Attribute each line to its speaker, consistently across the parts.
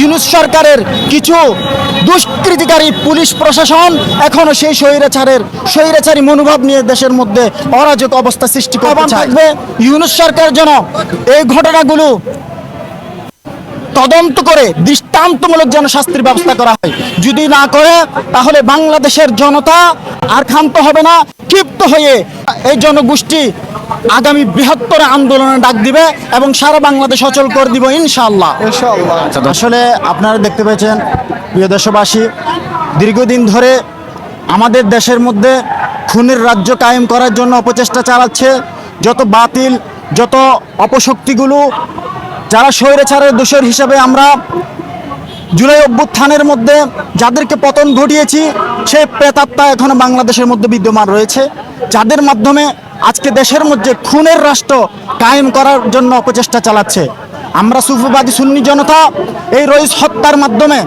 Speaker 1: ইউনুস সরকারের কিছু দুষ্কৃতিকারী পুলিশ প্রশাসন এখনও সেই স্বৈরাচারের স্বৈরাচারী মনোভাব নিয়ে দেশের মধ্যে অরাজক অবস্থা সৃষ্টি করতে চাইবে ইউনুস সরকার যেন এই ঘটনাগুলো তদন্ত করে দৃষ্টান্তমূলক যেন শাস্তির ব্যবস্থা করা হয়। যদি না করে তাহলে বাংলাদেশের জনতা আর ক্ষান্ত হবে না ক্ষিপ্ত হয়ে এই জনগোষ্ঠী আগামী বৃহত্তর আন্দোলনে ডাক দিবে এবং সারা বাংলাদেশ অচল করে দিব ইনশাল্লাহ আসলে আপনারা দেখতে পেয়েছেন প্রিয় দেশবাসী দীর্ঘদিন ধরে আমাদের দেশের মধ্যে খুনের রাজ্য কায়েম করার জন্য অপচেষ্টা চালাচ্ছে। যত বাতিল যত অপশক্তিগুলো যারা স্বৈরাচারের দোষের হিসাবে আমরা জুলাই অভ্যুত্থানের মধ্যে যাদেরকে পতন ঘটিয়েছি সে প্রেতাত্মা এখন বাংলাদেশের মধ্যে বিদ্যমান রয়েছে। যাদের মাধ্যমে আজকে দেশের মধ্যে খুনের রাষ্ট্র কায়েম করার জন্য অপচেষ্টা চালাচ্ছে। আমরা সুফবাদী সুন্নি জনতা এই রইস হত্যার মাধ্যমে,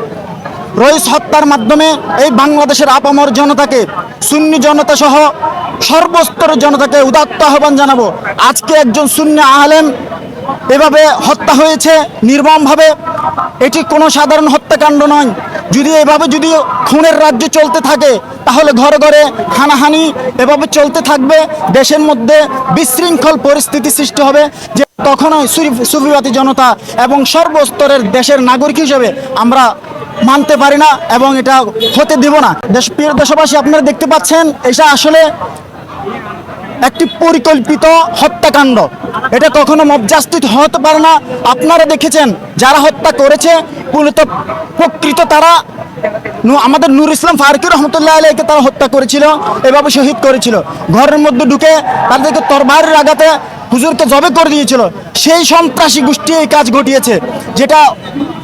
Speaker 1: রইস হত্যার মাধ্যমে এই বাংলাদেশের আপামর জনতাকে, সুন্নি জনতা সহ সর্বস্তরের জনতাকে উদাত্ত আহ্বান জানাব। আজকে একজন সুন্নি আলেম এভাবে হত্যা হয়েছে নির্মমভাবে। এটি কোনো সাধারণ হত্যাকাণ্ড নয়। যদি এভাবে যদি খুনের রাজ্য চলতে থাকে, তাহলে ঘরে ঘরে হানাহানি এভাবে চলতে থাকবে। দেশের মধ্যে বিশৃঙ্খল পরিস্থিতি সৃষ্টি হবে যে তখনই সুফি- সুফিবাদী জনতা এবং সর্বস্তরের দেশের নাগরিক হিসেবে আমরা মানতে পারি না এবং এটা হতে দিব না। দেশ, প্রিয় দেশবাসী, আপনারা দেখতে পাচ্ছেন, এটা আসলে একটি পরিকল্পিত হত্যাকাণ্ড। এটা কখনো মবজাস্তিত হতে পারে না। আপনারা দেখেছেন, যারা হত্যা করেছে মূলত প্রকৃত তারা আমাদের নূর ইসলাম ফারুকি রহমতুল্লাহ আলাইকে তারা হত্যা করেছিল, এভাবে শহীদ করেছিল। ঘরের মধ্যে ঢুকে তাদেরকে তরবারের আঘাতে হুজুরকে জবে করে দিয়েছিল। সেই সন্ত্রাসী গোষ্ঠী এই কাজ ঘটিয়েছে যেটা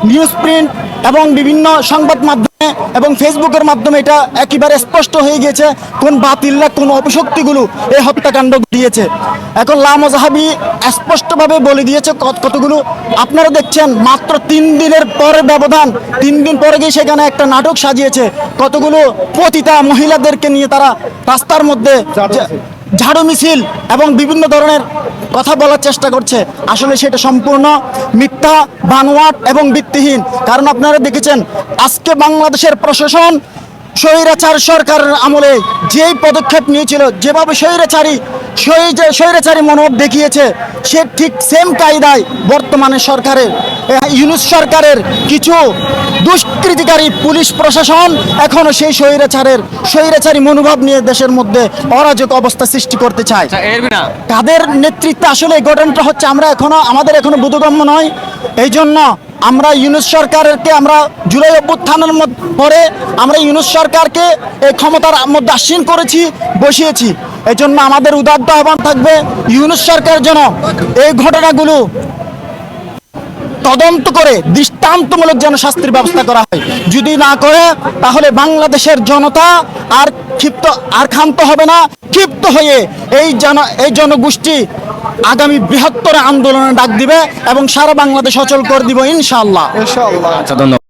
Speaker 1: নিউজ প্রিন্ট এবং বিভিন্ন সংবাদ মাধ্যমে এবং ফেসবুকের মাধ্যমে এটা একেবারে স্পষ্ট হয়ে গিয়েছে কোন বাতিলরা কোন অপশক্তিগুলো এই হত্যাকাণ্ড ঘটিয়েছে। এখন লামজাহাবি স্পষ্টভাবে বলে দিয়েছে কত- কতগুলো। আপনারা দেখছেন মাত্র তিন দিনের পরে ব্যবধান তিন দিন পরে গিয়ে সেখানে একটা নাটক সাজিয়েছে। কতগুলো পতিতা মহিলাদেরকে নিয়ে তারা রাস্তার মধ্যে ঝাড়ু মিছিল এবং বিভিন্ন ধরনের কথা বলার চেষ্টা করছে। আসলে সেটা সম্পূর্ণ মিথ্যা, বানোয়াট এবং ভিত্তিহীন। কারণ আপনারা দেখেছেন, আজকে বাংলাদেশের প্রশাসন স্বৈরাচার সরকারের আমলে যেই পদক্ষেপ নিয়েছিল যেভাবে স্বৈরাচারী স্বৈরা- স্বৈরাচারী মনোভাব দেখিয়েছে সে ঠিক সেম কায়দায় বর্তমানে সরকারের ইউনুস সরকারের কিছু দুষ্কৃতিকারী পুলিশ প্রশাসন এখনও সেই স্বৈরাচারের স্বৈরাচারী মনোভাব নিয়ে দেশের মধ্যে অরাজক অবস্থা সৃষ্টি করতে চায়।
Speaker 2: আচ্ছা বিনা
Speaker 1: কাদের নেতৃত্বে আসলে এই ঘটনাটা হচ্ছে আমরা এখনও আমাদের এখনও বোধগম্য নয়। এই জন্য আমরা ইউনুস সরকারকে আমরা জুলাই অভ্যুত্থানের পরে আমরা ইউনুস সরকারকে এই ক্ষমতার মধ্যে আসীন করেছি, বসিয়েছি। এই জন্য আমাদের উদার্ত আহ্বান থাকবে, ইউনুস সরকার যেন এই ঘটনাগুলো তদন্ত করে দৃষ্টান্তমূলক যেন শাস্তির ব্যবস্থা করা হয়। যদি না করে তাহলে বাংলাদেশের জনতা আর ক্ষিপ্ত আর ক্ষান্ত হবে না। ক্ষিপ্ত হয়ে এই জন এই জনগোষ্ঠী আগামী বৃহত্তর আন্দোলনে ডাক দিবে এবং সারা বাংলাদেশ অচল করে দিব ইনশাল্লাহ
Speaker 2: আচ্ছা ধন্যবাদ।